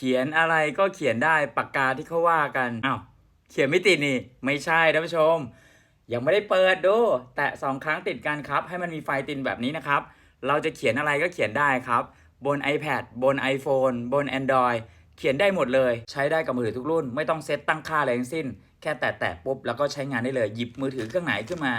ขียนอะไรก็เขียนได้ปากกาที่เขาว่ากันอ้าวเขียนไม่ติดนี่ ไม่ใช่ท่านผู้ชม ยังไม่ได้เปิดดูแตะสองครั้งติดกันครับ ให้มันมีไฟติดแบบนี้นะครับ เราจะเขียนอะไรก็เขียนได้ครับ บน iPad บน iPhone บน Android เขียนได้หมดเลย ใช้ได้กับมือถือทุกรุ่น ไม่ต้องเซตตั้งค่าอะไรทั้งสิ้น แค่แตะแตะปุ๊บแล้วก็ใช้งานได้เลยหยิบมือถือเครื่องไหนขึ้นมา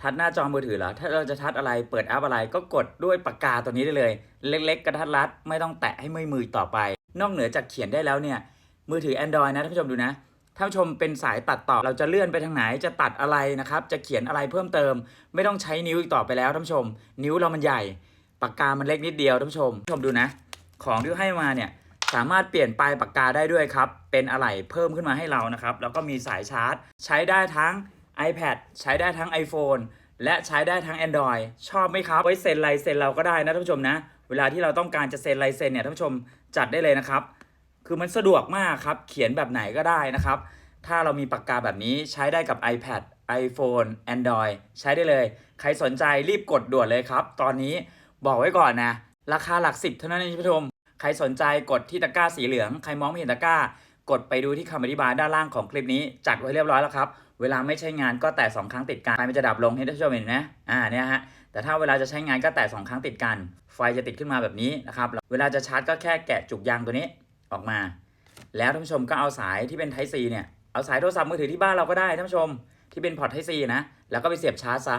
ทัดหน้าจอมือถือเหรอถ้าเราจะทัดอะไรเปิดแอปอะไรก็กดด้วยปากกาตัวนี้ได้เลย เล็ก ๆ กระทัดรัดไม่ต้องแตะให้มือมือต่อไป นอกเหนือจากเขียนได้แล้วเนี่ย มือถือ Android นะท่านผู้ชมดูนะท่านผู้ชมเป็นสายตัดต่อ เราจะเลื่อนไปทางไหนจะตัดอะไรนะครับ จะเขียนอะไรเพิ่มเติม ไม่ต้องใช้นิ้วอีกต่อไปแล้วท่านผู้ชม นิ้วเรามันใหญ่ปากกามันเล็กนิดเดียวท่านผู้ชมชมดูนะ ของที่ให้มาเนี่ยสามารถเปลี่ยนปลายปากกาได้ด้วยครับ เป็นอะไหล่เพิ่มขึ้นมาให้เรานะครับ แล้วก็มีสายชาร์จ ใช้ได้ทั้ง iPad ใช้ได้ทั้ง iPhone และใช้ได้ทั้ง Android ชอบไหมครับไว้เซ็นลายเซ็นเราก็ได้นะท่านผู้ชมนะ เวลาที่เราต้องการจะเซ็นลายเซ็นเนี่ยท่านผู้ชมจัดได้เลยนะครับ คือมันสะดวกมากครับ เขียนแบบไหนก็ได้นะครับ ถ้าเรามีปากกาแบบนี้ใช้ได้กับ iPad iPhone Android ใช้ได้เลย ใครสนใจรีบกดด่วนเลยครับ ตอนนี้บอกไว้ก่อนนะ ราคาหลักสิบเท่านั้นเองท่านผู้ชม ใครสนใจกดที่ตะกร้าสีเหลือง ใครมองไม่เห็นตะกร้า กดไปดูที่คำอธิบายด้านล่างของคลิปนี้จัดไว้เรียบร้อยแล้วครับ เวลาไม่ใช้งานก็แตะสองครั้งติดกัน ไฟมันจะดับลงให้ท่านผู้ชมเห็นนะอ่าเนี่ยฮะ แต่ถ้าเวลาจะใช้งานก็แตะสองครั้งติดกัน ไฟจะติดขึ้นมาแบบนี้นะครับ เวลาจะชาร์จก็แค่แกะจุกยางตัวนี้ออกมา แล้วท่านผู้ชมก็เอาสายที่เป็น Type C เนี่ย เอาสายโทรศัพท์มือถือที่บ้านเราก็ได้ท่านผู้ชม ที่เป็นพอร์ต Type C นะ แล้วก็ไปเสียบชาร์จซะ